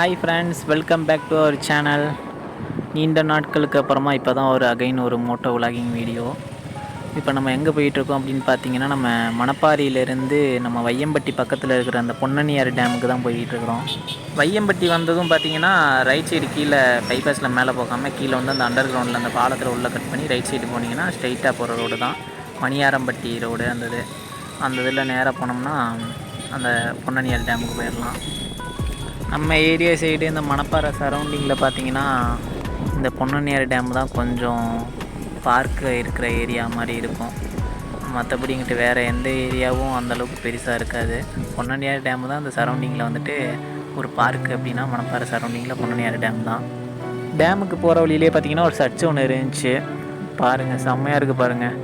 Hi friends welcome back to our channel நீண்ட நாட்களுக்கு அப்புறமா இப்போ தான் ஒரு அகைன் ஒரு மோட்டோ விலாகிங் வீடியோ இப்போ நம்ம எங்கே போயிட்டுருக்கோம் அப்படின்னு பார்த்தீங்கன்னா நம்ம மணப்பாறையிலேருந்து நம்ம வையம்பட்டி பக்கத்தில் இருக்கிற அந்த பொன்னனியார் டேமுக்கு தான் போயிட்டுருக்குறோம். வையம்பட்டி வந்ததும் பார்த்தீங்கன்னா ரைட் சைடு கீழே பைபாஸில் மேலே போகாமல் கீழே வந்து அந்த அண்டர் கிரவுண்டில் அந்த பாலத்தில் உள்ளே கட் பண்ணி ரைட் சைடு போனீங்கன்னா ஸ்ட்ரைட்டாக போகிற ரோடு தான். மணியாரம்பட்டி ரோடு அந்த இது. அந்த இதில் நேராக போனோம்னா அந்த பொன்னனியார் டேமுக்கு போயிடலாம் நம்ம ஏரியா சைடு இந்த மணப்பாறை சரௌண்டிங்கில் பார்த்தீங்கன்னா இந்த பொன்னனியார் டேம் தான் கொஞ்சம் பார்க்கு இருக்கிற ஏரியா மாதிரி இருக்கும். மற்றபடி இங்கிட்டு வேறு எந்த ஏரியாவும் அந்தளவுக்கு பெருசாக இருக்காது. பொன்னனியார் டேம் தான் அந்த சரௌண்டிங்கில் வந்துட்டு ஒரு பார்க்கு அப்படின்னா மணப்பாறை சரௌண்டிங்கில் பொன்னனியார் டேம் தான். டேமுக்கு போகிற வழியிலே பார்த்தீங்கன்னா ஒரு சர்ச் ஒன்று இருந்துச்சு. பாருங்கள் செம்மையாக இருக்குது பாருங்கள்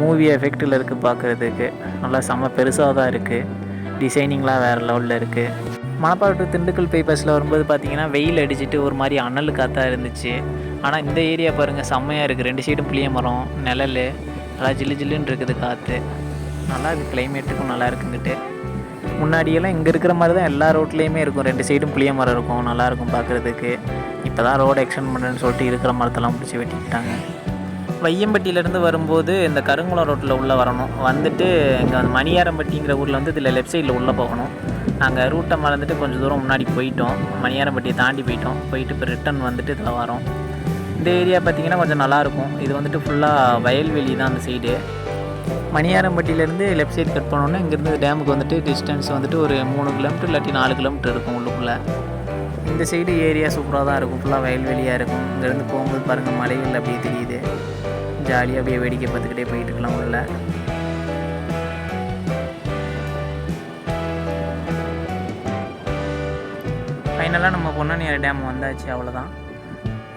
மூவி எஃபெக்டில் இருக்குது பார்க்குறதுக்கு நல்லா செம்ம பெருசாக தான் இருக்குது டிசைனிங்லாம் வேறு லெவலில் இருக்குது மணப்பாறை டு திண்டுக்கல் பைபாஸில் வரும்போது பார்த்தீங்கன்னா வெயில் அடிச்சுட்டு ஒரு மாதிரி அனல் காற்றாக இருந்துச்சு. ஆனால் இந்த ஏரியா பாருங்கள் செம்மையாக இருக்குது ரெண்டு சைடும் புளிய மரம் நிழல். நல்லா ஜில்லு ஜில்லுன்னு இருக்குது காற்று நல்லா இருக்குது கிளைமேட்டுக்கும் நல்லா இருக்குங்கிட்டு முன்னாடியெல்லாம் இங்கே இருக்கிற மாதிரி தான் எல்லா ரோட்லேயுமே இருக்கும். ரெண்டு சைடும் புளிய மரம் இருக்கும். நல்லாயிருக்கும் பார்க்குறதுக்கு இப்போ தான் ரோடு எக்ஸ்டெண்ட் பண்ணுறேன்னு சொல்லிட்டு இருக்கிற மரத்தெல்லாம் பிடிச்சி வெட்டிக்கிட்டாங்க. வையம்பட்டியிலேருந்து வரும்போது இந்த கருங்குளம் ரோட்டில் உள்ளே வரணும். வந்துட்டு இங்கே வந்து மணியாரம்பட்டிங்கிற ஊரில் வந்து இதில் லெஃப்ட் சைடில் உள்ளே போகணும். நாங்கள் ரூட்டை மறந்துட்டு கொஞ்சம் தூரம் முன்னாடி போயிட்டோம். மணியாரம்பட்டியை தாண்டி போயிட்டோம். போயிட்டு இப்போ ரிட்டன் வந்துட்டு இதில் வரோம். இந்த ஏரியா பார்த்திங்கன்னா கொஞ்சம் நல்லாயிருக்கும் இது வந்துட்டு ஃபுல்லாக வயல்வெளி தான் அந்த சைடு மணியாரம்பட்டியிலேருந்து லெஃப்ட் சைடு கட் பண்ணோன்னே இங்கேருந்து டேமுக்கு வந்துட்டு டிஸ்டன்ஸ் வந்துட்டு ஒரு மூணு கிலோமீட்டர் இல்லாட்டி நாலு கிலோமீட்டர் இருக்கும் உள்ளுக்குள்ளே. இந்த சைடு ஏரியா சூப்பராக தான் இருக்கும். ஃபுல்லாக வயல்வெளியாக இருக்கும். இங்கேருந்து போகும்போது பாருங்கள் மலைகள் அப்படியே தெரியுது. ஜாலியாக அப்படியே வேடிக்கை பார்த்துக்கிட்டே போயிட்டு இருக்கலாம் உள்ள. ஃபைனலாக நம்ம பொன்னணியார் டேம் வந்தாச்சு அவ்வளோதான்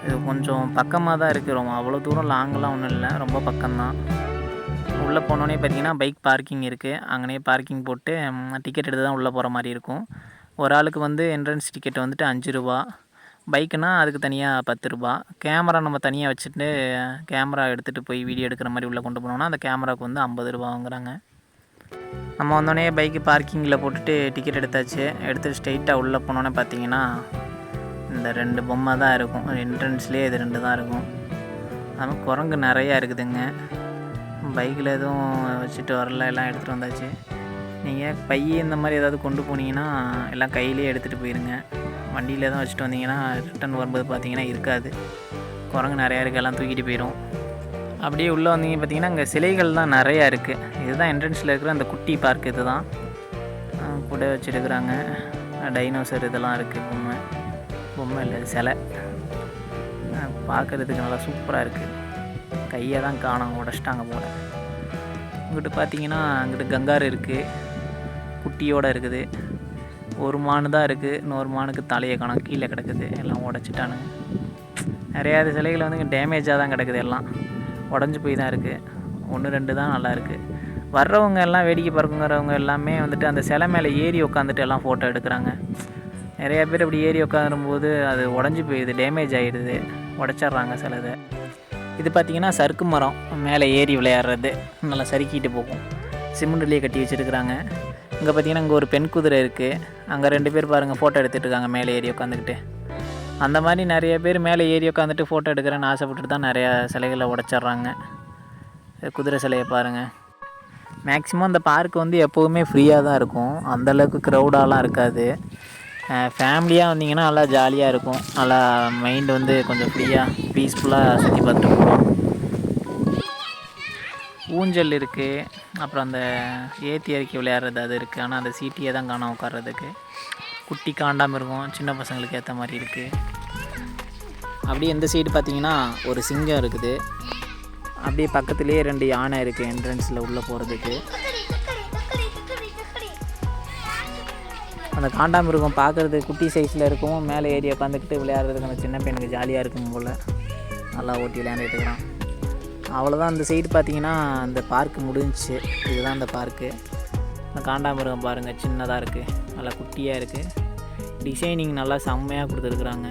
இது கொஞ்சம் பக்கமாக தான் இருக்குது ரொம்ப அவ்வளோ தூரம் லாங்கெலாம் ஒன்றும் இல்லை ரொம்ப பக்கம்தான். உள்ளே போனோடனே பார்த்தீங்கன்னா பைக் பார்க்கிங் இருக்குது அங்கனே பார்க்கிங் போட்டு டிக்கெட் எடுத்து தான் உள்ளே போகிற மாதிரி இருக்கும். ஒரு ஆளுக்கு வந்து என்ட்ரன்ஸ் டிக்கெட் வந்துட்டு அஞ்சு ரூபா. பைக்குனா அதுக்கு தனியாக பத்து ரூபா. கேமரா நம்ம தனியாக வச்சுட்டு கேமரா எடுத்துகிட்டு போய் வீடியோ எடுக்கிற மாதிரி உள்ளே கொண்டு போனோம்னா அந்த கேமராவுக்கு வந்து ஐம்பது ரூபா வாங்குறாங்க நம்ம வந்தோடனே பைக்கு பார்க்கிங்கில் போட்டுட்டு டிக்கெட் எடுத்தாச்சு. எடுத்துட்டு ஸ்ட்ரெயிட்டாக உள்ளே போனோன்னே பார்த்தீங்கன்னா இந்த ரெண்டு பொம்மை தான் இருக்கும். என்ட்ரன்ஸ்லேயே இது ரெண்டு தான் இருக்கும். அதுவும் குரங்கு நிறையா இருக்குதுங்க. பைக்கில் எதுவும் வச்சுட்டு வரல. எல்லாம் எடுத்துகிட்டு வந்தாச்சு. நீங்கள் பை இந்த மாதிரி ஏதாவது கொண்டு போனீங்கன்னா எல்லாம் கையிலே எடுத்துகிட்டு போயிருங்க. வண்டியில் எதுவும் வச்சுட்டு வந்தீங்கன்னா ரிட்டன் வரும்போது பார்த்தீங்கன்னா இருக்காது. குரங்கு நிறையா இருக்குது எல்லாம் தூக்கிட்டு போயிடும் அப்படியே உள்ளே வந்தீங்க பார்த்தீங்கன்னா அங்கே சிலைகள் தான் நிறையா இருக்குது இதுதான் என்ட்ரன்ஸில் இருக்கிற அந்த குட்டி பார்க் இது தான் கூட வச்சுருக்குறாங்க. டைனோசர் இதெல்லாம் இருக்குது பொம்மை. பொம்மை இல்லை சிலை. பார்க்குறதுக்கு நல்லா சூப்பராக இருக்குது கையை தான் காணோம் உடச்சிட்டாங்க போல. இங்கிட்டு பார்த்தீங்கன்னா அங்கிட்டு கங்காரு இருக்குது குட்டியோடு இருக்குது. ஒரு மானு தான் இருக்குது இன்னொரு மானுக்கு தலையை காணோம். கீழே கிடக்குது. எல்லாம் உடச்சிட்டானுங்க. நிறையா சிலைகள் வந்து டேமேஜாக தான் கிடக்குது எல்லாம். உடஞ்சி போய் தான் இருக்குது ஒன்று ரெண்டு தான் நல்லா இருக்குது வர்றவங்க எல்லாம் வேடிக்கை பார்க்குங்கிறவங்க எல்லாமே வந்துட்டு அந்த சிலை மேலே ஏறி உட்காந்துட்டு எல்லாம் ஃபோட்டோ எடுக்கிறாங்க. நிறையா பேர் அப்படி ஏறி உட்காரும்போது அது உடஞ்சி போயிடுது டேமேஜ் ஆகிடுது உடச்சிட்றாங்க சிலதை. இது பார்த்திங்கன்னா சறுக்கு மரம். மேலே ஏறி விளையாடுறது. நல்லா சறுக்கிட்டு போகும். சிமெண்ட்லேயே கட்டி வச்சுருக்குறாங்க. இங்கே பார்த்தீங்கன்னா இங்கே ஒரு பெண் குதிரை இருக்குது அங்கே ரெண்டு பேர் பாருங்கள் ஃபோட்டோ எடுத்துகிட்டு இருக்காங்க மேலே ஏறி உட்காந்துக்கிட்டு அந்த மாதிரி நிறைய பேர் மேலே ஏறி உட்காந்துட்டு ஃபோட்டோ எடுக்கிறேன்னு ஆசைப்பட்டுட்டு தான் நிறையா சிலைகளை உடச்சிட்றாங்க. குதிரை சிலையை பாருங்கள் மேக்ஸிமம் அந்த பார்க் வந்து எப்போவுமே ஃப்ரீயாக தான் இருக்கும். அந்தளவுக்கு க்ரௌடாலாம் இருக்காது. ஃபேமிலியாக வந்தீங்கன்னா நல்லா ஜாலியாக இருக்கும். நல்லா மைண்டு வந்து கொஞ்சம் ஃப்ரீயாக பீஸ்ஃபுல்லாக சுற்றி பார்த்துட்டு போகலாம். ஊஞ்சல் இருக்குது அப்புறம் அந்த ஏற்றி இறக்கி விளையாடுறது அது இருக்குது ஆனால் அந்த சீட்டியே தான் காணாம உட்கார்றதுக்கு. குட்டி காண்டாமல் இருக்கும். சின்ன பசங்களுக்கு ஏற்ற மாதிரி இருக்குது அப்படியே இந்த சைடு பார்த்தீங்கன்னா ஒரு சிங்கம் இருக்குது. அப்படியே பக்கத்துலேயே ரெண்டு யானை இருக்குது என்ட்ரன்ஸில் உள்ளே போகிறதுக்கு அந்த காண்டாமிருகம் பார்க்குறது குட்டி சைஸில் இருக்கும். மேலே ஏறி உட்காந்துக்கிட்டு விளையாடுறதுக்கு அந்த சின்ன பையனுக்கு ஜாலியாக இருக்கும் போல். நல்லா ஓட்டி விளையாண்டுட்டு இருக்கிறான். அவ்வளோதான் அந்த சைடு பார்த்தீங்கன்னா அந்த பார்க்கு முடிஞ்சிச்சு. இதுதான் அந்த பார்க்கு இந்த காண்டாமிருகம் பாருங்கள் சின்னதாக இருக்குது நல்லா குட்டியாக இருக்குது டிசைனிங் நல்லா செம்மையாக கொடுத்துருக்குறாங்க.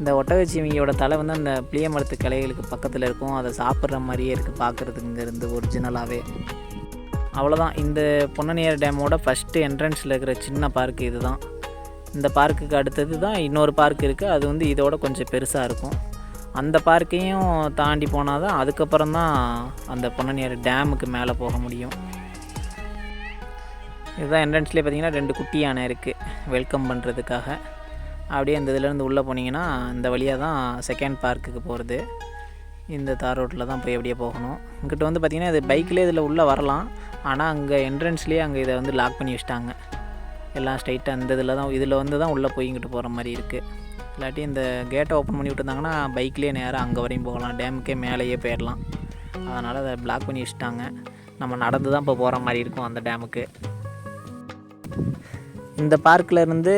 இந்த ஒட்டகச்சிவிங்கியோட தலை வந்து அந்த புளிய மரத்து கிளைகளுக்கு பக்கத்தில் இருக்கும். அதை சாப்பிட்ற மாதிரியே இருக்குது பார்க்குறதுங்கிறது இங்கேருந்து ஒரிஜினலாகவே அவ்வளோதான் இந்த பொன்னனியார் டேமோட ஃபஸ்ட்டு என்ட்ரன்ஸில் இருக்கிற சின்ன பார்க் இது தான் இந்த பார்க்குக்கு அடுத்தது தான் இன்னொரு பார்க் இருக்குது அது வந்து இதோட கொஞ்சம் பெருசாக இருக்கும். அந்த பார்க்கையும் தாண்டி போனால் தான் அதுக்கப்புறம் தான் அந்த பொன்னனியார் டேமுக்கு மேலே போக முடியும். இதுதான் என்ட்ரன்ஸ்லேயே பார்த்தீங்கன்னா ரெண்டு குட்டி யானை இருக்குது வெல்கம் பண்ணுறதுக்காக அப்படியே அந்த இதுலேருந்து உள்ளே போனீங்கன்னா இந்த வழியாக தான் செகண்ட் பார்க்குக்கு போகிறது இந்த தார் ரோட்டில் தான் போய் அப்படியே போகணும். இங்கிட்ட வந்து பார்த்திங்கன்னா இது பைக்லேயே இதில் உள்ளே வரலாம். ஆனால் அங்கே என்ட்ரன்ஸ்லேயே அங்கே இதை வந்து லாக் பண்ணி வச்சிட்டாங்க. எல்லாம் ஸ்ட்ரைட்டாக அந்த இதில் தான் இதில் வந்து தான் உள்ளே போய் இங்கிட்டு போகிற மாதிரி இருக்குது இல்லாட்டி இந்த கேட்டை ஓப்பன் பண்ணி விட்டுருந்தாங்கன்னா பைக்லேயே நேராக அங்கே வரையும் போகலாம். டேமுக்கே மேலேயே போயிடலாம் அதனால் அதை பிளாக் பண்ணி வச்சுட்டாங்க. நம்ம நடந்து தான் இப்போ போகிற மாதிரி இருக்கும் அந்த டேமுக்கு இந்த பார்க்கில் இருந்து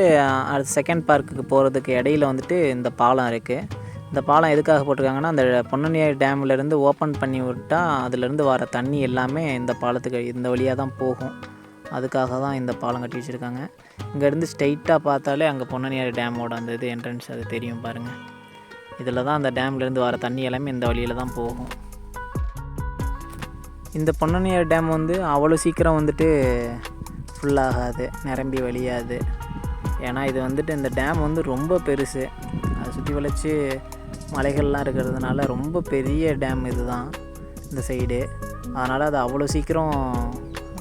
அடுத்த செகண்ட் பார்க்குக்கு போகிறதுக்கு இடையில வந்துட்டு இந்த பாலம் இருக்குது இந்த பாலம் எதுக்காக போட்டிருக்காங்கன்னா அந்த பொன்னனியார் டேம்லேருந்து ஓப்பன் பண்ணி விட்டால் அதுலேருந்து வர தண்ணி எல்லாமே இந்த பாலத்துக்கு இந்த வழியாக தான் போகும். அதுக்காக தான் இந்த பாலம் கட்டி வச்சுருக்காங்க. இங்கேருந்து ஸ்ட்ரைட்டாக பார்த்தாலே அங்கே பொன்னனியார் டேமோட அந்த இது என்ட்ரன்ஸ் அது தெரியும் பாருங்கள் இதில் தான் அந்த டேம்லேருந்து வர தண்ணி எல்லாமே இந்த வழியில் தான் போகும். இந்த பொன்னனியார் டேம் வந்து அவ்வளோ சீக்கிரம் வந்துட்டு ஃபுல்லாகாது நிரம்பி வழியாது. ஏன்னா இது வந்துட்டு இந்த டேம் வந்து ரொம்ப பெருசு. அதை சுற்றி வளைச்சி மலைகள்லாம் இருக்கிறதுனால ரொம்ப பெரிய டேம் இது தான் இந்த சைடு அதனால் அது அவ்வளோ சீக்கிரம்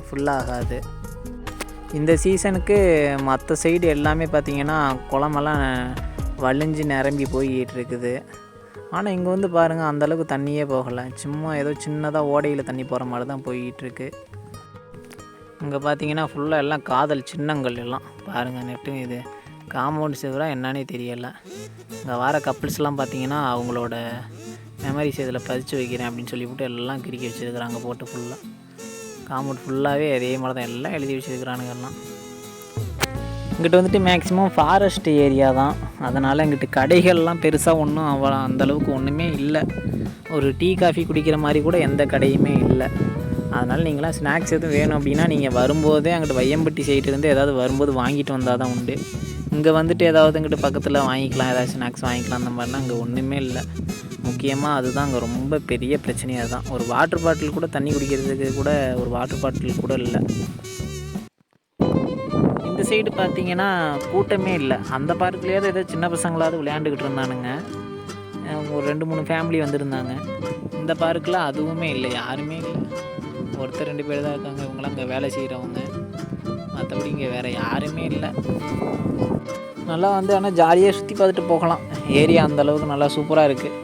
ஃபுல்லாகாது இந்த சீசனுக்கு மற்ற சைடு எல்லாமே பார்த்திங்கன்னா குளமெல்லாம் வலிஞ்சு நிரம்பி போய்கிட்டு இருக்குது ஆனால் இங்கே வந்து பாருங்கள் அந்தளவுக்கு தண்ணியே போகலை. சும்மா ஏதோ சின்னதாக ஓடையில் தண்ணி போகிற மாதிரி தான் போயிட்டுருக்கு. இங்கே பார்த்தீங்கன்னா ஃபுல்லாக எல்லாம் காதல் சின்னங்கள் எல்லாம். பாருங்கள் நெட்டு இது. காம்பவுண்ட் சிவராக என்னன்னே தெரியலை. இங்கே வர கப்புள்ஸ்லாம் பார்த்தீங்கன்னா அவங்களோட மெமரிஸ் இதில் பதிச்சு வைக்கிறேன் அப்படின்னு சொல்லிவிட்டு எல்லாம் கிறுக்கி வச்சுருக்குறாங்க போட்டு ஃபுல்லாக காம்பவுண்ட் ஃபுல்லாகவே அதே மாதிரி தான் எல்லாம் எழுதி வச்சுருக்கிறானுங்கெல்லாம். இங்கிட்ட வந்துட்டு மேக்ஸிமம் ஃபாரஸ்ட் ஏரியா தான். அதனால் இங்கிட்டு கடைகள்லாம் பெருசாக ஒன்றும் அவ்வளோ அந்தளவுக்கு ஒன்றுமே இல்லை. ஒரு டீ காஃபி குடிக்கிற மாதிரி கூட எந்த கடையுமே இல்லை. அதனால் நீங்களாம் ஸ்நாக்ஸ் எதுவும் வேணும் அப்படின்னா நீங்கள் வரும்போதே அங்கிட்டு வையம்பட்டி சைட்லேருந்து ஏதாவது வரும்போது வாங்கிட்டு வந்தால் தான் உண்டு. இங்கே வந்துட்டு ஏதாவது இங்கிட்டு பக்கத்தில் வாங்கிக்கலாம் ஏதாவது ஸ்நாக்ஸ் வாங்கிக்கலாம் அந்த மாதிரினா அங்கே ஒன்றுமே இல்லை. முக்கியமாக அதுதான் அங்கே ரொம்ப பெரிய பிரச்சனையாக தான் ஒரு வாட்டர் பாட்டில் கூட தண்ணி குடிக்கிறதுக்கு கூட ஒரு வாட்டர் பாட்டில் கூட இல்லை. இந்த சைடு பார்த்தீங்கன்னா கூட்டமே இல்லை. அந்த பார்க்கலையாவது ஏதோ சின்ன பசங்களாவது விளையாண்டுக்கிட்டு இருந்தானுங்க. ஒரு ரெண்டு மூணு ஃபேமிலி வந்திருந்தாங்க. இந்த பார்க்கில் அதுவுமே இல்லை யாருமே இல்லை. ஒருத்தர் ரெண்டு பேர் தான் இருக்காங்க இவங்களாம் அங்கே வேலை செய்கிறவங்க மற்றபடி இங்கே வேறு யாருமே இல்லை. நல்லா வந்து ஆனால் ஜாலியாக சுற்றி பார்த்துட்டு போகலாம். ஏரியா அந்த அளவுக்கு நல்லா சூப்பராக இருக்குது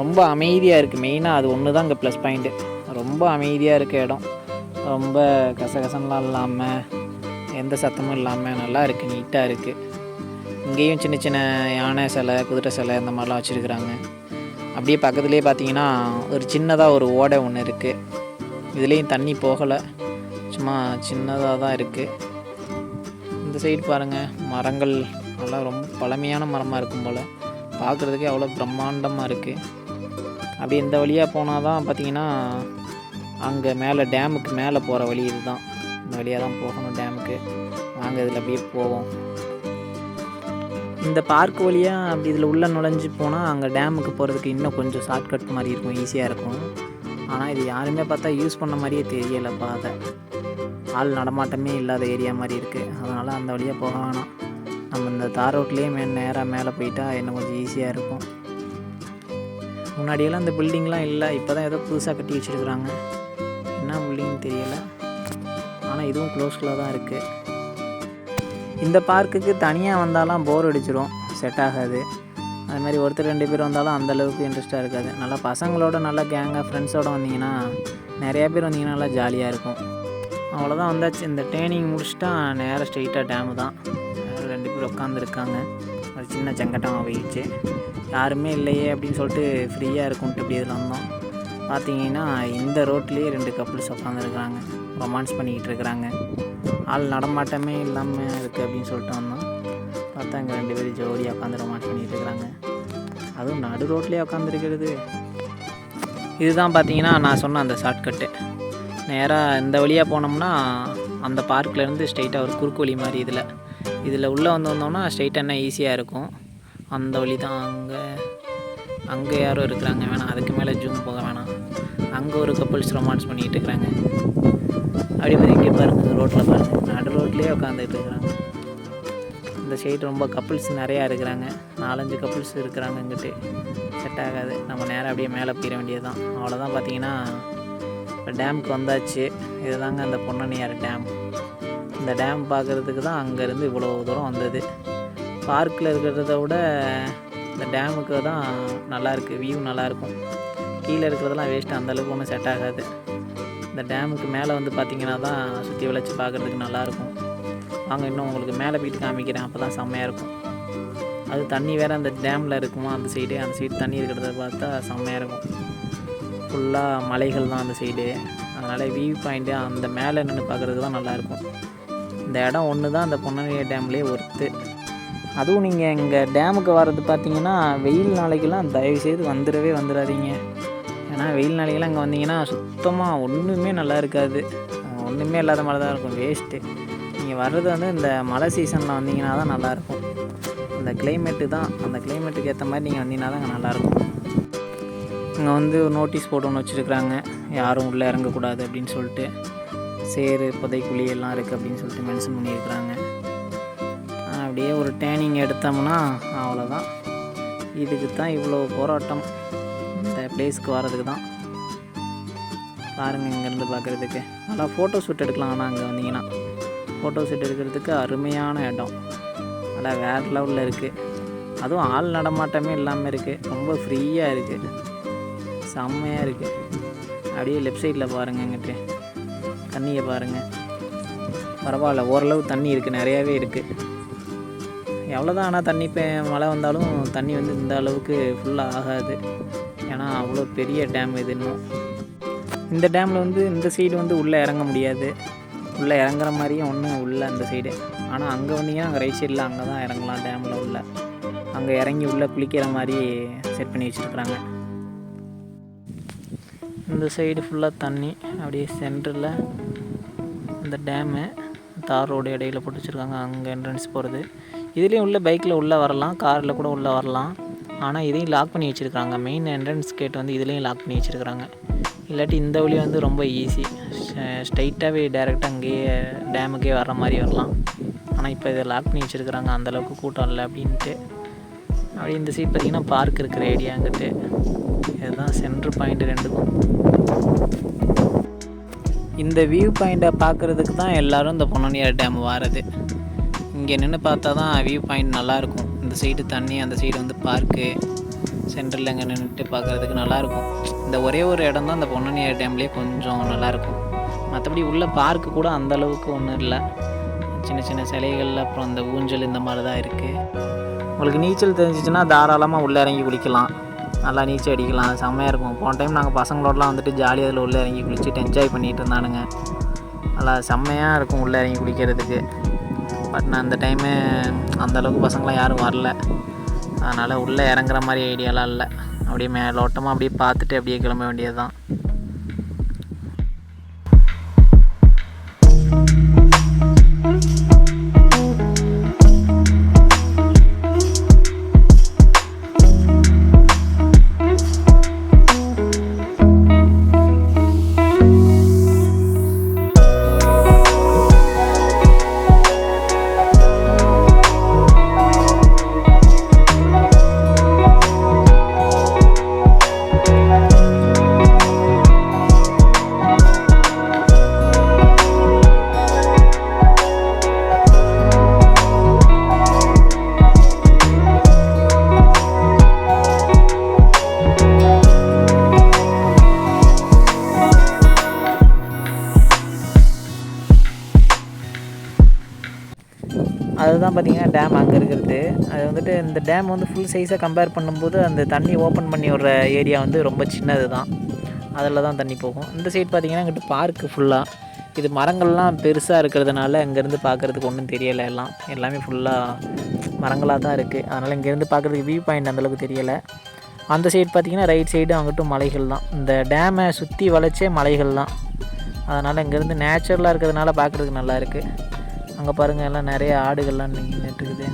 ரொம்ப அமைதியாக இருக்குது மெயினாக அது ஒன்று தான் இங்கே ப்ளஸ் பாயிண்ட்டு ரொம்ப அமைதியாக இருக்க இடம். ரொம்ப கசகசம்லாம் இல்லாமல் எந்த சத்தமும் இல்லாமல் நல்லா இருக்குது நீட்டாக இருக்குது இங்கேயும் சின்ன சின்ன யானை சிலை குதிரை சிலை இந்த மாதிரிலாம் வச்சுருக்குறாங்க. அப்படியே பக்கத்துலேயே பார்த்தீங்கன்னா ஒரு சின்னதாக ஒரு ஓடை ஒன்று இருக்குது இதுலேயும் தண்ணி போகலை. சும்மா சின்னதாக தான் இருக்குது இந்த சைடு பாருங்கள் மரங்கள். நல்லா ரொம்ப பழமையான மரமாக இருக்கும் போல். பார்க்குறதுக்கே அவ்வளோ பிரம்மாண்டமாக இருக்குது அப்படி இந்த வழியாக போனால் தான் பார்த்தீங்கன்னா அங்கே மேலே டேமுக்கு மேலே போகிற வழி இதுதான். இந்த வழியாக தான் போகணும் டேமுக்கு. நாங்கள் இதில் அப்படியே போவோம். இந்த பார்க் வழியாக அப்படி இதில் உள்ளே நுழைஞ்சு போனால் அங்கே டேமுக்கு போகிறதுக்கு இன்னும் கொஞ்சம் ஷார்ட்கட் மாதிரி இருக்கும் ஈஸியாக இருக்கும். ஆனால் இது யாருமே பார்த்தா யூஸ் பண்ண மாதிரியே தெரியலை அதை ஆள் நடமாட்டமே இல்லாத ஏரியா மாதிரி இருக்குது அதனால் அந்த வழியாக போக வேணாம். நம்ம இந்த தார் ரோட்லேயே மே நேராக மேலே போயிட்டால் இன்னும் கொஞ்சம் ஈஸியாக இருக்கும். முன்னாடியெல்லாம் அந்த பில்டிங்லாம் இல்லை இப்போ தான் ஏதோ புதுசாக கட்டி வச்சுருக்குறாங்க. என்ன பில்டிங்னு தெரியலை. ஆனால் இதுவும் க்ளோஸ்டில் தான் இருக்குது இந்த பார்க்குக்கு தனியாக வந்தாலாம் போர் அடிச்சிடும் செட் ஆகாது. அது மாதிரி ஒருத்தர் ரெண்டு பேர் வந்தாலும் அந்தளவுக்கு இன்ட்ரெஸ்ட்டாக இருக்காது. நல்லா பசங்களோட நல்லா கேங்காக ஃப்ரெண்ட்ஸோடு வந்தீங்கன்னா நிறையா பேர் வந்தீங்கன்னா நல்லா ஜாலியாக இருக்கும். அவ்வளோதான் வந்தாச்சு. இந்த ட்ரைனிங் முடிச்சுட்டா நேராக ஸ்ட்ரெயிட்டாக டேமு தான். ரெண்டு பேர் உட்காந்துருக்காங்க ஒரு சின்ன சங்கட்டமாக போயிடுச்சு யாருமே இல்லையே அப்படின்னு சொல்லிட்டு ஃப்ரீயாக இருக்கும்ட்டு இப்படி இதில் வந்தோம் பார்த்தீங்கன்னா இந்த ரோட்லேயே ரெண்டு கப்புள்ஸ் உட்காந்துருக்குறாங்க ரொமான்ஸ் பண்ணிக்கிட்டு இருக்கிறாங்க. ஆள் நடமாட்டமே இல்லாமல் இருக்குது அப்படின்னு சொல்லிட்டு வந்தோம். பார்த்தா இங்கே ரெண்டு பேரும் ஜோடியாக உட்காந்து ரொமான்ஸ் பண்ணிகிட்டு இருக்கிறாங்க. அதுவும் நடு ரோட்லேயே உட்காந்துருக்கிறது இதுதான் பார்த்தீங்கன்னா நான் சொன்ன அந்த ஷார்ட்கட்டு நேராக இந்த வழியாக போனோம்னா அந்த பார்க்லேருந்து ஸ்ட்ரைட்டாக ஒரு குறுக்கு வழி மாதிரி இதில். இதில் உள்ளே வந்து வந்தோம்னா ஸ்ட்ரைட்டாக ஈஸியாக இருக்கும். அந்த வழி தான் அங்கே. அங்கே யாரும் இருக்கிறாங்க வேணாம். அதுக்கு மேலே ஜூம் போக வேணாம். அங்கே ஒரு கப்புள்ஸ் ரொமான்ஸ் பண்ணிகிட்டு இருக்கிறாங்க. அப்படி மாதிரி இங்கே பாருங்கள் ரோட்டில் பாருங்கள் நடு ரோட்லேயே உட்காந்துட்டு இருக்கிறாங்க. இந்த சைடு ரொம்ப கப்புள்ஸ் நிறையா இருக்கிறாங்க. நாலஞ்சு கப்புள்ஸ் இருக்கிறாங்க இங்கிட்டு. செட் ஆகாது. நம்ம நேராக அப்படியே மேலே போயிட வேண்டியது தான் அவ்வளோதான் பார்த்தீங்கன்னா இப்போ டேமுக்கு வந்தாச்சு. இதுதாங்க அந்த பொன்னணியார் டேம் இந்த டேம் பார்க்குறதுக்கு தான் அங்கேருந்து இவ்வளோ தூரம் வந்தது. பார்க்கில் இருக்கிறத விட இந்த டேமுக்கு தான் நல்லாயிருக்கு வியூ நல்லாயிருக்கும் கீழே இருக்கிறதெல்லாம் வேஸ்ட்டு அந்தளவுக்கு ஒன்றும் செட் ஆகாது. இந்த டேமுக்கு மேலே வந்து பார்த்திங்கன்னா தான் சுற்றி விளைச்சி பார்க்குறதுக்கு நல்லாயிருக்கும் வாங்க இன்னும் உங்களுக்கு மேலே போயிட்டு காமிக்கிறேன் அப்போ தான் செம்மையாக இருக்கும். அது தண்ணி வேறு அந்த டேமில் இருக்குமா அந்த சைடு அந்த சைடு தண்ணி இருக்கிறத பார்த்தா செம்மையாக இருக்கும். ஃபுல்லாக மலைகள் தான் அந்த சைடு அதனால் வியூ பாயிண்ட்டு அந்த மேலே நின்று பார்க்குறதுக்கு தான் நல்லாயிருக்கும் இந்த இடம் ஒன்று தான் அந்த பொன்னணிய டேம்லேயே ஒர்த்து. அதுவும் நீங்கள் இங்கே டேமுக்கு வர்றது பார்த்தீங்கன்னா வெயில் நாளைக்கெல்லாம் தயவுசெய்து வந்துடவே வந்துடாதீங்க. ஏன்னா வெயில் நாளைக்கெல்லாம் இங்கே வந்தீங்கன்னா சுத்தமாக ஒன்றுமே நல்லா இருக்காது. ஒன்றுமே இல்லாத மாதிரி தான் இருக்கும் வேஸ்ட்டு நீங்கள் வர்றது வந்து இந்த மழை சீசனில் வந்தீங்கன்னா தான் நல்லாயிருக்கும். அந்த கிளைமேட்டு தான் அந்த கிளைமேட்டுக்கு ஏற்ற மாதிரி நீங்கள் வந்தீங்கன்னா தான் அங்கே நல்லாயிருக்கும். இங்கே வந்து ஒரு நோட்டீஸ் போட்டு ஒன்று வச்சுருக்குறாங்க. யாரும் உள்ளே இறங்கக்கூடாது அப்படின்னு சொல்லிட்டு. சேரு புதைக்குழி எல்லாம் இருக்குது அப்படின்னு சொல்லிட்டு மென்ஷன் பண்ணியிருக்கிறாங்க. அப்படியே ஒரு டேனிங் எடுத்தோம்னா அவ்வளோதான் இதுக்கு தான் இவ்வளோ போராட்டம். இந்த பிளேஸ்க்கு வர்றதுக்கு தான். பாருங்கள் இங்கேருந்து பார்க்குறதுக்கு நல்லா ஃபோட்டோ ஷூட் எடுக்கலாம். ஆனால் அங்கே வந்தீங்கன்னா. ஃபோட்டோ ஷூட் எடுக்கிறதுக்கு அருமையான இடம். நல்லா வேறு லெவலில் இருக்குது அதுவும் ஆள் நடமாட்டமே இல்லாமல் இருக்குது ரொம்ப ஃப்ரீயாக இருக்குது செம்மையாக இருக்குது அப்படியே லெஃப்ட் சைடில் பாருங்கள் இங்கிட்டு. தண்ணியை பாருங்கள் பரவாயில்ல ஓரளவு தண்ணி இருக்குது நிறையாவே இருக்குது எவ்வளோதான் ஆனால் தண்ணி இப்போ மழை வந்தாலும் தண்ணி வந்து இந்த அளவுக்கு ஃபுல்லாக ஆகாது. ஏன்னா அவ்வளோ பெரிய டேம் இது இன்னும். இந்த டேமில் வந்து இந்த சைடு வந்து உள்ளே இறங்க முடியாது. உள்ளே இறங்குற மாதிரியும் ஒன்றும் உள்ளே அந்த சைடு ஆனால் அங்கே வந்தீங்கன்னா அங்கே ரைட் சைடில் அங்கே தான் இறங்கலாம் டேமில் உள்ள? அங்கே இறங்கி உள்ளே குளிக்கிற மாதிரி செட் பண்ணி வச்சுருக்குறாங்க. இந்த சைடு ஃபுல்லாக தண்ணி அப்படியே சென்டரில் இந்த டேமு தார் ரோடு இடையில போட்டு வச்சுருக்காங்க. அங்கே என்ட்ரன்ஸ் போகிறது இதுலேயும் உள்ள பைக்கில் உள்ளே வரலாம் காரில் கூட உள்ளே வரலாம். ஆனால் இதையும் லாக் பண்ணி வச்சுருக்காங்க. மெயின் என்ட்ரன்ஸ் கேட் வந்து இதுலேயும் லாக் பண்ணி வச்சுருக்காங்க. இல்லாட்டி இந்த வழி வந்து ரொம்ப ஈஸி ஸ்ட்ரைட்டாகவே டேரெக்டாக அங்கேயே டேமுக்கே வர்ற மாதிரி வரலாம். ஆனால் இப்போ இதை லாக் பண்ணி வச்சுருக்குறாங்க. அந்தளவுக்கு கூட்டம் இல்லை அப்படின்ட்டு. அப்படியே இந்த சைட் பார்த்திங்கன்னா பார்க் இருக்கிற ஏரியாங்கிட்டு இதுதான் சென்ட்ரு பாயிண்ட் ரெண்டுக்கும். இந்த வியூ பாயிண்ட்டை பார்க்குறதுக்கு தான் எல்லோரும் இந்த பொன்னனியார் டேம் வாரது. இங்கே நின்று பார்த்தா தான் வியூ பாயிண்ட் நல்லாயிருக்கும். இந்த சைடு தண்ணி அந்த சைடு வந்து பார்க்கு சென்டரில் இங்கே நின்றுட்டு பார்க்குறதுக்கு நல்லாயிருக்கும். இந்த ஒரே ஒரு இடம் தான் இந்த பொன்னனியார் டேம்லேயே கொஞ்சம் நல்லாயிருக்கும். மற்றபடி உள்ள பார்க்கு கூட அந்தளவுக்கு ஒன்றும் இல்லை. சின்ன சின்ன சிலைகள் அப்புறம் அந்த ஊஞ்சல் இந்த மாதிரி தான் இருக்குது உங்களுக்கு நீச்சல் தெரிஞ்சிச்சுன்னா தாராளமாக உள்ளே இறங்கி குளிக்கலாம். நல்லா நீச்சல் அடிக்கலாம் செம்மையாக இருக்கும். போன டைம் நாங்கள் பசங்களோடலாம் வந்துட்டு ஜாலியாக அதில் உள்ளே இறங்கி குளிச்சுட்டு என்ஜாய் பண்ணிகிட்டு இருந்தானுங்க. நல்லா செம்மையாக இருக்கும் உள்ளே இறங்கி குளிக்கிறதுக்கு. பட் நான் அந்த டைமு அந்தளவுக்கு பசங்களாம் யாரும் வரல. அதனால் உள்ளே இறங்குற மாதிரி ஐடியாலாம் இல்லை. அப்படியே மேலோட்டமாக அப்படியே பார்த்துட்டு அப்படியே கிளம்ப வேண்டியது தான் இந்த டேம் வந்து ஃபுல் சைஸாக கம்பேர் பண்ணும்போது அந்த தண்ணி ஓப்பன் பண்ணி விடுற ஏரியா வந்து ரொம்ப சின்னது தான். அதில் தான் தண்ணி போகும். இந்த சைடு பார்த்தீங்கன்னா இங்கிட்டு பார்க்கு ஃபுல்லாக இது மரங்கள்லாம் பெருசாக இருக்கிறதுனால இங்கேருந்து பார்க்குறதுக்கு ஒன்றும் தெரியலை எல்லாம். எல்லாமே ஃபுல்லாக மரங்களாக தான் இருக்குது அதனால் இங்கேருந்து பார்க்குறதுக்கு வியூ பாயிண்ட் அந்தளவுக்கு தெரியலை. அந்த சைடு பார்த்தீங்கன்னா ரைட் சைடு அங்கிட்டும் மலைகள் தான். இந்த டேமை சுற்றி வளைச்சே மலைகள் தான். அதனால் இங்கேருந்து நேச்சுரலாக இருக்கிறதுனால பார்க்குறதுக்கு நல்லா இருக்குது அங்கே பாருங்கள் எல்லாம் நிறைய ஆடுகள்லாம் நின்றுட்டு இருக்குது.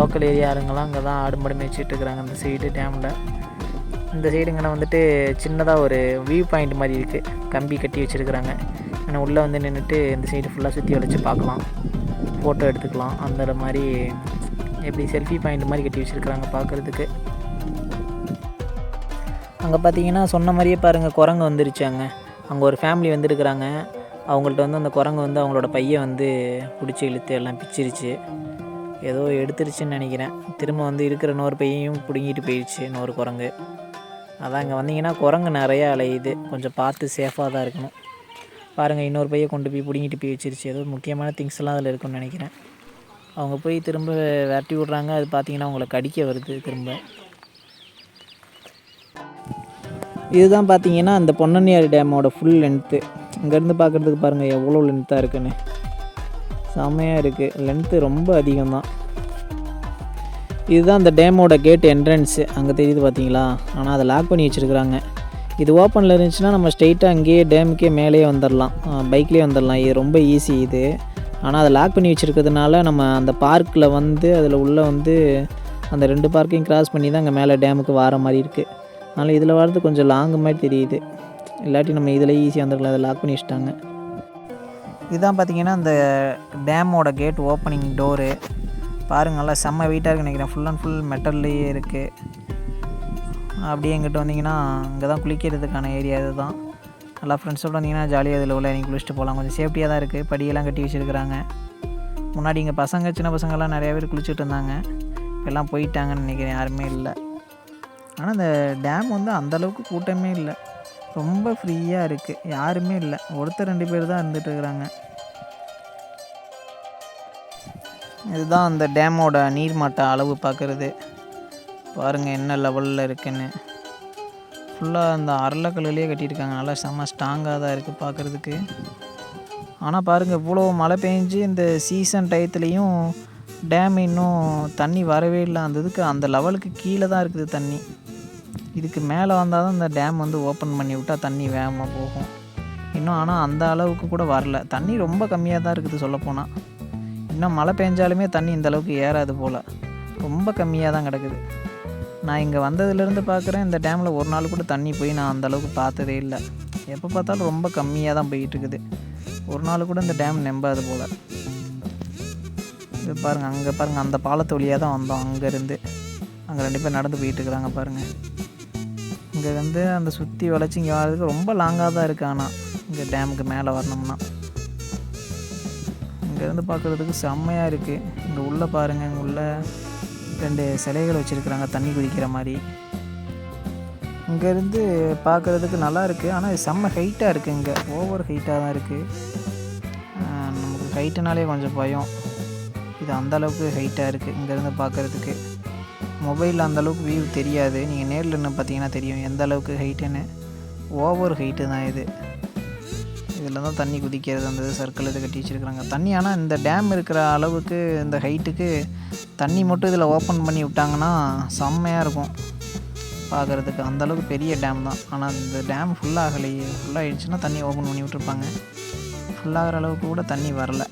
லோக்கல் ஏரியாருங்கெல்லாம் அங்கே தான் ஆடு மாடு மேய்ச்சிட்டு இருக்கிறாங்க அந்த சைடு டேமில். இந்த சைடுங்கன்னா வந்துட்டு சின்னதாக ஒரு வியூ பாயிண்ட் மாதிரி இருக்குது கம்பி கட்டி வச்சுருக்குறாங்க. ஆனால் உள்ளே வந்து நின்றுட்டு இந்த சைடு ஃபுல்லாக சுற்றி வளைச்சி பார்க்கலாம். ஃபோட்டோ எடுத்துக்கலாம். அந்த மாதிரி எப்படி செல்ஃபி பாயிண்ட் மாதிரி கட்டி வச்சுருக்குறாங்க பார்க்குறதுக்கு. அங்கே பார்த்தீங்கன்னா சொன்ன மாதிரியே பாருங்கள் குரங்கு வந்துருச்சு அங்கே. அங்கே ஒரு ஃபேமிலி வந்துருக்குறாங்க. அவங்கள்ட்ட வந்து அந்த குரங்கு வந்து அவங்களோட பையன் வந்து பிடிச்சி இழுத்து எல்லாம் பிச்சிருச்சு. ஏதோ எடுத்துருச்சுன்னு நினைக்கிறேன். திரும்ப வந்து இருக்கிற இன்னொரு பையையும் பிடுங்கிட்டு போயிடுச்சு இன்னொரு குரங்கு. அதான் இங்கே வந்தீங்கன்னா குரங்கு நிறையா அலையுது. கொஞ்சம் பார்த்து சேஃபாக தான் இருக்கணும். பாருங்கள் இன்னொரு பையை கொண்டு போய் பிடுங்கிட்டு போய் வச்சிருச்சு. ஏதோ முக்கியமான திங்ஸ் எல்லாம் அதில் இருக்குன்னு நினைக்கிறேன். அவங்க போய் திரும்ப விரட்டி விட்றாங்க. அது பார்த்தீங்கன்னா அவங்கள கடிக்க வருது திரும்ப. இதுதான் பார்த்தீங்கன்னா அந்த பொன்னணியாறு டேமோட ஃபுல் லென்த்து இங்கேருந்து பார்க்குறதுக்கு பாருங்கள் எவ்வளோ லென்த்தாக இருக்குன்னு. செம்மையாக இருக்குது லென்த்து ரொம்ப அதிகம்தான். இதுதான் அந்த டேமோட கேட் என்ட்ரன்ஸு அங்கே தெரியுது பார்த்தீங்களா ஆனால் அதை லாக் பண்ணி வச்சுருக்குறாங்க. இது ஓப்பனில் இருந்துச்சுன்னா நம்ம ஸ்ட்ரெயிட்டாக அங்கேயே டேமுக்கே மேலேயே வந்துடலாம் பைக்லேயே வந்துடலாம் இது ரொம்ப ஈஸி இது. ஆனால் அதை லாக் பண்ணி வச்சுருக்கிறதுனால நம்ம அந்த பார்க்கில் வந்து அதில் உள்ளே வந்து அந்த ரெண்டு பார்க்கையும் கிராஸ் பண்ணி தான் அங்கே மேலே டேமுக்கு வர மாதிரி இருக்குது அதனால் இதில் வர்றது கொஞ்சம் லாங்கு மாதிரி தெரியுது. இல்லாட்டி நம்ம இதில் ஈஸியாக வந்துருக்கலாம் அதை லாக் பண்ணி வச்சுட்டாங்க. இதுதான் பார்த்தீங்கன்னா அந்த டேமோட கேட் ஓப்பனிங் டோரு பாருங்கள்ல நல்லா செம்ம வெயிட்டாக இருக்குது நினைக்கிறேன். ஃபுல் அண்ட் ஃபுல் மெட்டல்லையே இருக்குது அப்படியே எங்கிட்ட வந்தீங்கன்னா இங்கே தான் குளிக்கிறதுக்கான ஏரியா இது தான் நல்லா ஃப்ரெண்ட்ஸோடு வந்தீங்கன்னா ஜாலியாக இதில் உள்ள நீங்கள் குளிச்சுட்டு போகலாம். கொஞ்சம் சேஃப்டியாக தான் இருக்குது படியெல்லாம் கட்டி வச்சுருக்குறாங்க. முன்னாடி இங்கே பசங்க சின்ன பசங்கள்லாம் நிறையா பேர் குளிச்சுட்டு இருந்தாங்க. எல்லாம் போயிட்டாங்கன்னு நினைக்கிறேன். யாருமே இல்லை. ஆனால் இந்த டேம் வந்து அந்தளவுக்கு கூட்டமே இல்லை. ரொம்ப ஃப்ரீயாக இருக்குது யாருமே இல்லை. ஒருத்தர் ரெண்டு பேர் தான் இருந்துட்டு இருக்கிறாங்க இதுதான் அந்த டேமோட நீர்மட்ட அளவு பார்க்குறது பாருங்கள் என்ன லெவலில் இருக்குன்னு. ஃபுல்லாக அந்த அரளக்கல்லுலேயே கட்டியிருக்காங்க. நல்லா செம்ம ஸ்ட்ராங்காக தான் இருக்குது பார்க்குறதுக்கு ஆனால் பாருங்கள் இவ்வளோ மழை பெஞ்சு இந்த சீசன் டயத்துலேயும் டேம் இன்னும் தண்ணி வரவே இல்லை. அந்த இதுக்கு அந்த லெவலுக்கு கீழே தான் இருக்குது தண்ணி. இதுக்கு மேலே வந்தால் தான் இந்த டேம் வந்து ஓப்பன் பண்ணி விட்டால் தண்ணி வேகமாக போகும். இன்னும் ஆனால் அந்த அளவுக்கு கூட வரல. தண்ணி ரொம்ப கம்மியாக தான் இருக்குது சொல்லப்போனால் இன்னும் மழை பெஞ்சாலுமே தண்ணி இந்த அளவுக்கு ஏறாது போல். ரொம்ப கம்மியாக தான் கிடக்குது. நான் இங்கே வந்ததுலேருந்து பார்க்குறேன் இந்த டேமில் ஒரு நாள் கூட தண்ணி போய் நான் அந்தளவுக்கு பார்த்ததே இல்லை. எப்போ பார்த்தாலும் ரொம்ப கம்மியாக தான் போயிட்டு இருக்குது ஒரு நாள் கூட இந்த டேம் நம்பாது போல். இது பாருங்கள் அங்கே பாருங்கள் அந்த பாலத்து வழியாக தான் வந்தோம் அங்கேருந்து. அங்கே ரெண்டு பேர் நடந்து போயிட்டுருக்குறாங்க பாருங்கள் இங்கே வந்து அந்த சுற்றி வளைச்சி இங்கே வர்றதுக்கு ரொம்ப லாங்காக தான் இருக்குது ஆனால் இங்கே டேமுக்கு மேலே வரணும்னா. இங்கேருந்து பார்க்குறதுக்கு செம்மையாக இருக்குது இங்கே உள்ளே பாருங்கள் இங்கே உள்ள ரெண்டு சிலைகள் வச்சுருக்குறாங்க தண்ணி குடிக்கிற மாதிரி. இங்கேருந்து பார்க்குறதுக்கு நல்லா இருக்குது ஆனால் இது செம்ம ஹைட்டாக இருக்குது இங்கே. ஓவர் ஹைட்டாக தான் இருக்குது நமக்கு ஹைட்டுனாலே கொஞ்சம் பயம். இது அந்தளவுக்கு ஹைட்டாக இருக்குது இங்கேருந்து பார்க்குறதுக்கு மொபைலில் அந்த அளவுக்கு வியூ தெரியாது. நீங்கள் நேரில் என்ன பார்த்தீங்கன்னா தெரியும் எந்த அளவுக்கு ஹைட்டுன்னு ஓவர் ஹைட்டு தான் இது. இதில் தான் தண்ணி குதிக்கிறது அந்த இது சர்க்கிள் இது கட்டி வச்சுருக்குறாங்க. தண்ணி ஆனால் இந்த டேம் இருக்கிற அளவுக்கு இந்த ஹைட்டுக்கு தண்ணி மட்டும் இதில் ஓப்பன் பண்ணி விட்டாங்கன்னா செம்மையாக இருக்கும். பார்க்குறதுக்கு அந்தளவுக்கு பெரிய டேம் தான். ஆனால் இந்த டேம் ஃபுல்லாகலையே ஃபுல்லாகிடுச்சுன்னா தண்ணி ஓப்பன் பண்ணி விட்ருப்பாங்க ஃபுல்லாகிற அளவுக்கு கூட தண்ணி வரலை.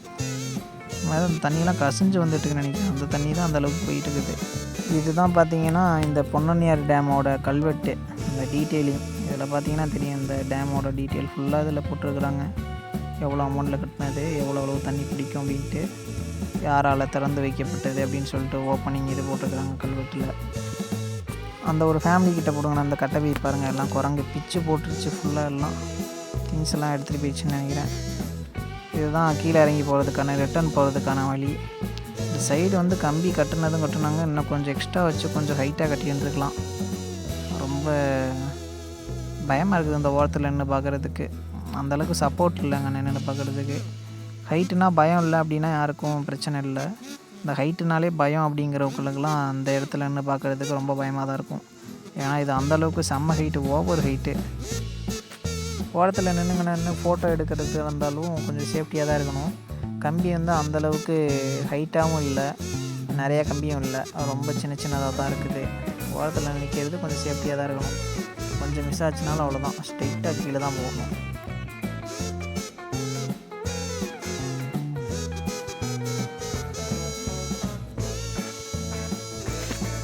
அதாவது அந்த தண்ணியெலாம் கசிஞ்சு வந்துட்டுன்னு நினைக்கிறேன். அந்த தண்ணி தான் அந்தளவுக்கு போயிட்டு இருக்குது இதுதான் பார்த்தீங்கன்னா இந்த பொன்னனியார் டேமோட கல்வெட்டு இந்த டீட்டெயிலிங் இதில் பார்த்தீங்கன்னா தெரியும் இந்த டேமோட டீட்டெயில் ஃபுல்லாக இதில் போட்டிருக்குறாங்க. எவ்வளோ அமௌண்ட்டில் கட்டினது எவ்வளோ எவ்வளோ தண்ணி பிடிக்கும் அப்படின்ட்டு யாரால் திறந்து வைக்கப்பட்டது அப்படின்னு சொல்லிட்டு ஓப்பனிங் இது போட்டிருக்கிறாங்க கல்வெட்டில். அந்த ஒரு ஃபேமிலி கிட்ட போடுங்க அந்த கட்டை போய் பாருங்கள் எல்லாம் குரங்கு பிச்சு போட்டுருச்சு ஃபுல்லாக எல்லாம். திங்ஸ் எல்லாம் எடுத்துகிட்டு போயிடுச்சுன்னு நினைக்கிறேன். இதுதான் கீழே இறங்கி போகிறதுக்கான ரிட்டர்ன் போகிறதுக்கான வழி. சைடு வந்து கம்பி கட்டுனதும் கட்டுனாங்க. இன்னும் கொஞ்சம் எக்ஸ்ட்ரா வச்சு கொஞ்சம் ஹைட்டாக கட்டியிருந்துருக்கலாம் ரொம்ப பயமாக இருக்குது அந்த ஓரத்தில் நின்று பார்க்குறதுக்கு அந்தளவுக்கு சப்போர்ட் இல்லைங்க நின்று பார்க்குறதுக்கு ஹைட்டுனா பயம் இல்லை அப்படின்னா யாருக்கும் பிரச்சனை இல்லை. இந்த ஹைட்டுனாலே பயம் அப்படிங்கிறவங்களுக்குலாம் அந்த இடத்துல நின்று பார்க்குறதுக்கு ரொம்ப பயமாக தான் இருக்கும். ஏன்னா இது அந்தளவுக்கு செம்ம ஹைட்டு ஓவர் ஹைட்டு ஓரத்தில் நின்றுங்க நின்று ஃபோட்டோ எடுக்கிறதுக்கு வந்தாலும் கொஞ்சம் சேஃப்டியாக தான் இருக்கணும். கம்பி வந்து அந்தளவுக்கு ஹைட்டாகவும் இல்லை. நிறையா கம்பியும் இல்லை. ரொம்ப சின்ன சின்னதாக தான் இருக்குது. ஓரத்தில் நிற்கிறது கொஞ்சம் சேஃப்டியாக தான் இருக்கணும். கொஞ்சம் மிஸ் ஆச்சுனாலும் அவ்வளோதான் ஸ்ட்ரைட்டாக கீழே தான் போகணும்.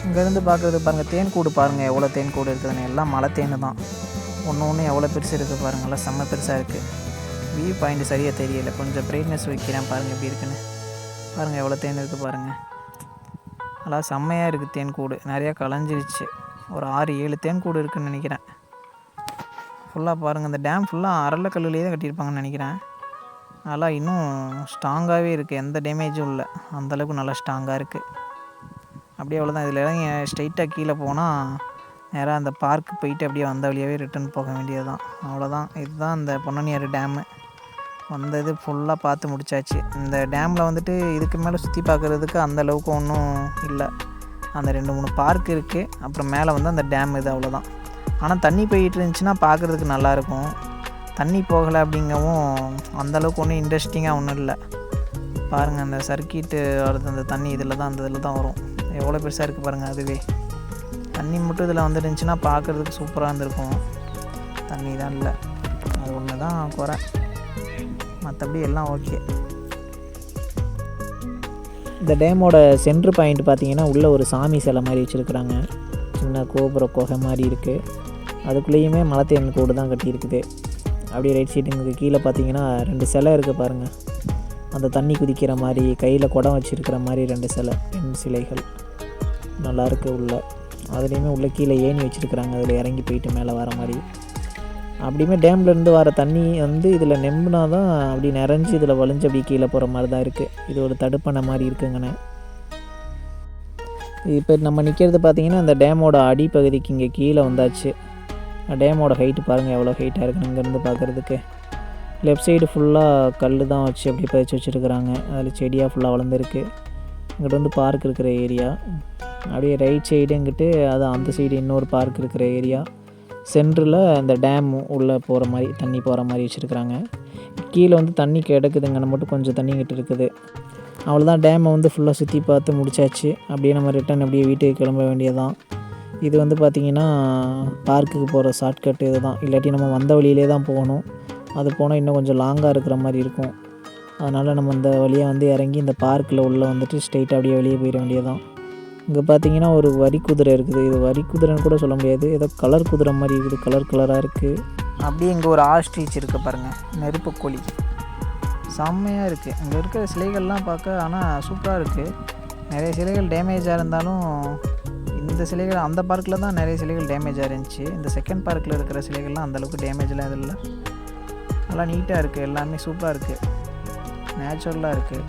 இங்கேருந்து பார்க்குறது பாருங்கள் தேன் கூடு பாருங்கள் எவ்வளோ தேன் கூடு இருக்குதுன்னு. எல்லாம் மலை தேன் தான். ஒன்று ஒன்று எவ்வளோ பெருசு இருக்குது பாருங்கள் எல்லாம் செம்ம பெருசாக இருக்குது வியூ பாயிண்ட் சரியாக தெரியல. கொஞ்சம் பிரைட்னஸ் வைக்கிறேன் பாருங்கள் எப்படி இருக்குன்னு. பாருங்கள் எவ்வளோ தேன் இருக்குது பாருங்கள் நல்லா செம்மையாக இருக்குது தேன் கூடு. நிறையா களைஞ்சிருச்சு. ஒரு ஆறு ஏழு தேன் கூடு இருக்குதுன்னு நினைக்கிறேன். ஃபுல்லாக பாருங்கள் இந்த டேம் ஃபுல்லாக அரளக்கல்லுலேயே தான் கட்டியிருப்பாங்கன்னு நினைக்கிறேன். நல்லா இன்னும் ஸ்ட்ராங்காகவே இருக்குது எந்த டேமேஜும் இல்லை. அந்தளவுக்கு நல்லா ஸ்ட்ராங்காக இருக்குது அப்படியே அவ்வளோதான் இதில் இறங்கி ஸ்ட்ரைட்டாக கீழே போனால் நேராக அந்த பார்க்கு போயிட்டு அப்படியே வந்த வழியாகவே ரிட்டர்ன் போக வேண்டியது தான் அவ்வளோதான் இதுதான் அந்த பொன்னனியார் டேமு வந்தது ஃபுல்லாக பார்த்து முடிச்சாச்சு. இந்த டேமில் வந்துட்டு இதுக்கு மேலே சுற்றி பார்க்குறதுக்கு அந்த அளவுக்கு ஒன்றும் இல்லை. அந்த ரெண்டு மூணு பார்க் இருக்குது அப்புறம் மேலே வந்து அந்த டேம் இது அவ்வளோதான் ஆனால் தண்ணி போயிட்டு இருந்துச்சுன்னா பார்க்குறதுக்கு நல்லாயிருக்கும் தண்ணி போகலை அப்படிங்கவும் அந்தளவுக்கு ஒன்றும் இன்ட்ரெஸ்டிங்காக ஒன்றும் இல்லை. பாருங்கள் அந்த சர்க்கிட்டு வருது அந்த தண்ணி இதில் தான் அந்த இதில் தான் வரும். எவ்வளோ பெருசாக இருக்குது பாருங்கள் அதுவே. தண்ணி மட்டும் இதில் வந்துருந்துச்சுன்னா பார்க்குறதுக்கு சூப்பராக இருந்திருக்கும். தண்ணி தான் இல்லை. அது ஒன்று தான் குறை. மற்றபடி எல்லாம் ஓகே இந்த டேமோட சென்ட்ரு பாயிண்ட் பார்த்தீங்கன்னா உள்ளே ஒரு சாமி சிலை மாதிரி வச்சுருக்குறாங்க. சின்ன கோபுர குகை மாதிரி இருக்குது அதுக்குள்ளேயுமே மலத்தேன் கூடு தான் கட்டியிருக்குது. அப்படியே ரைட் சைடுங்களுக்கு கீழே பார்த்தீங்கன்னா ரெண்டு சிலை இருக்குது பாருங்கள் அந்த தண்ணி குதிக்கிற மாதிரி கையில் குடம் வச்சுருக்கிற மாதிரி ரெண்டு சிலை பெண் சிலைகள் நல்லா இருக்கு உள்ள. அதுலேயுமே உள்ள கீழே ஏணி வச்சுருக்குறாங்க. அதில் இறங்கி போயிட்டு மேலே வர மாதிரி. அப்படியுமே டேம்லேருந்து வர தண்ணி வந்து இதில் நெம்புனா தான் அப்படி நிறைஞ்சு இதில் வலிஞ்சு அப்படி கீழே போகிற மாதிரி தான் இருக்குது. இது ஒரு தடுப்பணை மாதிரி இருக்குங்கண்ணே. இப்போ நம்ம நிற்கிறது பார்த்தீங்கன்னா அந்த டேமோட அடிப்பகுதிக்கு இங்கே கீழே வந்தாச்சு. டேமோட ஹைட்டு பாருங்கள் எவ்வளோ ஹைட்டாக இருக்குன்னு இங்கேருந்து பார்க்குறதுக்கு. லெஃப்ட் சைடு ஃபுல்லாக கல் தான் வச்சு அப்படி பதிச்சு வச்சுருக்குறாங்க. அதில் செடியாக ஃபுல்லாக வளர்ந்துருக்கு. இங்கிட்ட வந்து பார்க் இருக்கிற ஏரியா அப்படியே ரைட் சைடுங்கிட்டு அது அந்த சைடு இன்னொரு பார்க் இருக்கிற ஏரியா சென்டரில் அந்த டேம் உள்ளே போகிற மாதிரி தண்ணி போகிற மாதிரி வச்சுருக்குறாங்க. கீழே வந்து தண்ணி கிடக்குதுங்க. மட்டும் கொஞ்சம் தண்ணி இருக்குது. அவ்வளோதான் டேமை வந்து ஃபுல்லாக சுற்றி பார்த்து முடிச்சாச்சு. அப்படியே நம்ம ரிட்டன் அப்படியே வீட்டுக்கு கிளம்ப வேண்டியதான் இது வந்து பார்த்திங்கன்னா பார்க்குக்கு போகிற ஷார்ட்கட் இது தான் இல்லாட்டி நம்ம வந்த வழியிலே தான் போகணும். அது போனால் இன்னும் கொஞ்சம் லாங்காக இருக்கிற மாதிரி இருக்கும். அதனால் நம்ம இந்த வழியாக வந்து இறங்கி இந்த பார்க்கில் உள்ளே வந்துட்டு ஸ்ட்ரெயிட்டாக அப்படியே வெளியே போயிட வேண்டியதான் இங்கே பார்த்தீங்கன்னா ஒரு வரி குதிரை இருக்குது. இது வரி குதிரைன்னு கூட சொல்ல முடியாது. ஏதோ கலர் குதிரை மாதிரி இருக்குது. கலர் கலராக இருக்குது அப்படியே இங்கே ஒரு ஆஸ்ட்ரீச் இருக்குது பாருங்கள் நெருப்பு கோழி. செம்மையாக இருக்குது இங்கே இருக்கிற சிலைகள்லாம் பார்க்க ஆனால் சூப்பராக இருக்குது நிறைய சிலைகள் டேமேஜாக இருந்தாலும் இந்த சிலைகள் அந்த பார்க்கில் தான் நிறைய சிலைகள் டேமேஜாக இருந்துச்சு. இந்த செகண்ட் பார்க்கில் இருக்கிற சிலைகள்லாம் அந்தளவுக்கு டேமேஜ்லாம் எதுவும் இல்லை. நல்லா நீட்டாக இருக்குது எல்லாமே சூப்பராக இருக்குது நேச்சுரலாக இருக்குது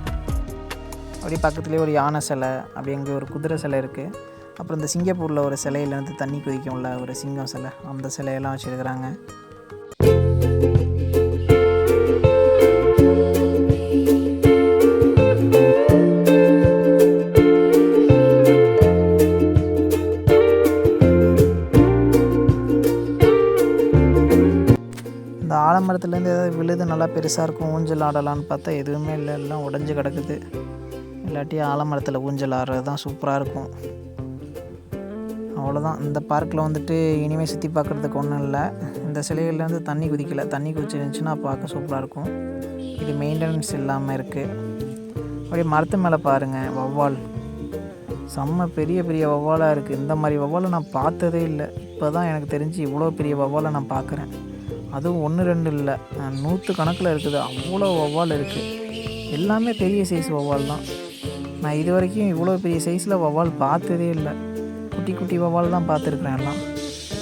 அப்படியே பக்கத்துலேயே ஒரு யானை சிலை அப்படி அங்கே ஒரு குதிரை சிலை இருக்குது அப்புறம் இந்த சிங்கப்பூரில் ஒரு சிலையிலேருந்து தண்ணி குதிக்கும்ல ஒரு சிங்கம் சிலை. அந்த சிலையெல்லாம் வச்சுருக்குறாங்க. இந்த ஆலமரத்துலேருந்து ஏதாவது விழுது நல்லா பெருசாக இருக்கும் ஊஞ்சல் ஆடலான்னு பார்த்தா எதுவுமே இல்லை எல்லாம் உடஞ்சி கிடக்குது. இல்லாட்டி ஆலமரத்தில் ஊஞ்சல் ஆடுறது தான் சூப்பராக இருக்கும். அவ்வளோதான் இந்த பார்க்கில் வந்துட்டு இனிமேல் சுற்றி பார்க்குறதுக்கு ஒன்றும் இல்லை. இந்த சிலைகள்லேருந்து தண்ணி குதிக்கல. தண்ணி குதிச்சிருந்துச்சுன்னா பார்க்க சூப்பராக இருக்கும். இது மெயின்டெனன்ஸ் இல்லாமல் இருக்குது அப்படியே மரத்து மேலே பாருங்கள் வவ்வால் செம்ம பெரிய பெரிய வவ்வாலாக இருக்குது இந்த மாதிரி வவ்வாலை நான் பார்த்ததே இல்லை. இப்போ தான் எனக்கு தெரிஞ்சு இவ்வளோ பெரிய வவ்வாலை நான் பார்க்குறேன் அதுவும் ஒன்று ரெண்டு இல்லை. நூற்று கணக்கில் இருக்குது. அவ்வளோ வவ்வால் இருக்குது எல்லாமே பெரிய சைஸ் வவ்வால் தான் நான் இது வரைக்கும் இவ்வளோ பெரிய சைஸில் வவ்வால் பார்த்ததே இல்லை. குட்டி குட்டி வவ்வால் தான் பார்த்துருக்குறேன் எல்லாம்.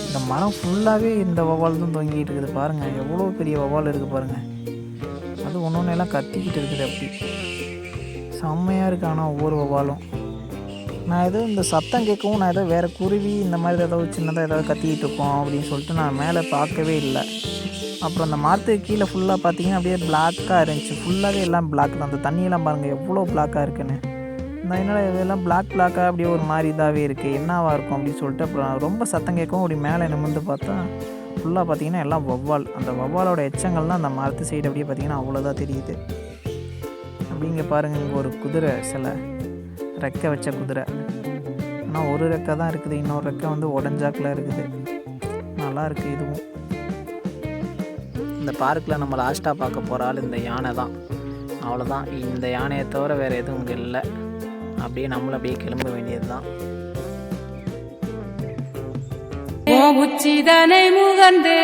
இந்த மரம் ஃபுல்லாகவே இந்த வவ்வால் தான் தொங்கிட்டு இருக்குது பாருங்கள் எவ்வளோ பெரிய வவ்வால் இருக்குது பாருங்கள் அது ஒன்று ஒன்று எல்லாம் கத்திக்கிட்டு இருக்குது அப்படி. செம்மையாக இருக்குது ஆனால் ஒவ்வொரு வவ்வாலும் நான் ஏதோ இந்த சத்தம் கேட்கவும் நான் ஏதோ வேறு குருவி இந்த மாதிரி ஏதாவது சின்னதாக ஏதாவது கத்திக்கிட்டு இருக்கோம் அப்படின்னு சொல்லிட்டு நான் மேலே பார்க்கவே இல்லை. அப்புறம் அந்த மரத்துக்கு கீழே ஃபுல்லாக பார்த்தீங்கன்னா அப்படியே பிளாக்காக இருந்துச்சு. ஃபுல்லாகவே எல்லாம் பிளாக் தான். அந்த தண்ணியெல்லாம் பாருங்கள் எவ்வளோ பிளாக்காக இருக்குன்னு. நான் என்னடா இதெல்லாம் பிளாக் பிளாக்காக அப்படியே ஒரு மாதிரி இதாகவே இருக்குது என்னவாக இருக்கும் அப்படின்னு சொல்லிட்டு அப்புறம் ரொம்ப சத்தம் கேட்கவும் அப்படி மேலே நிமிர்ந்து பார்த்தா ஃபுல்லாக பார்த்தீங்கன்னா எல்லாம் வவ்வால் அந்த வவ்வாலோட எச்சங்கள்லாம் அந்த மரத்து சைடு அப்படியே பார்த்தீங்கன்னா அவ்வளோதான் தெரியுது. அப்படிங்க பாருங்கள் இங்கே ஒரு குதிரை சிலை. ரெக்கை வச்ச குதிரை. ஆனால் ஒரு ரெக்கை தான் இருக்குது. இன்னொரு ரெக்கை வந்து உடஞ்சாக்கில் இருக்குது. நல்லா இருக்குது இதுவும். இந்த பார்க்கில் நம்ம லாஸ்ட்டாக பார்க்க போகிற ஆள் இந்த யானை தான். அவ்வளோதான் இந்த யானையை தவிர வேறு எதுவும் இங்கே இல்லை. அப்படியே நம்மளும் அப்படியே கிளம்ப வேண்டியது தான் உச்சிதனை முகந்து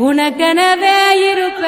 உனக்கெனவே இருப்ப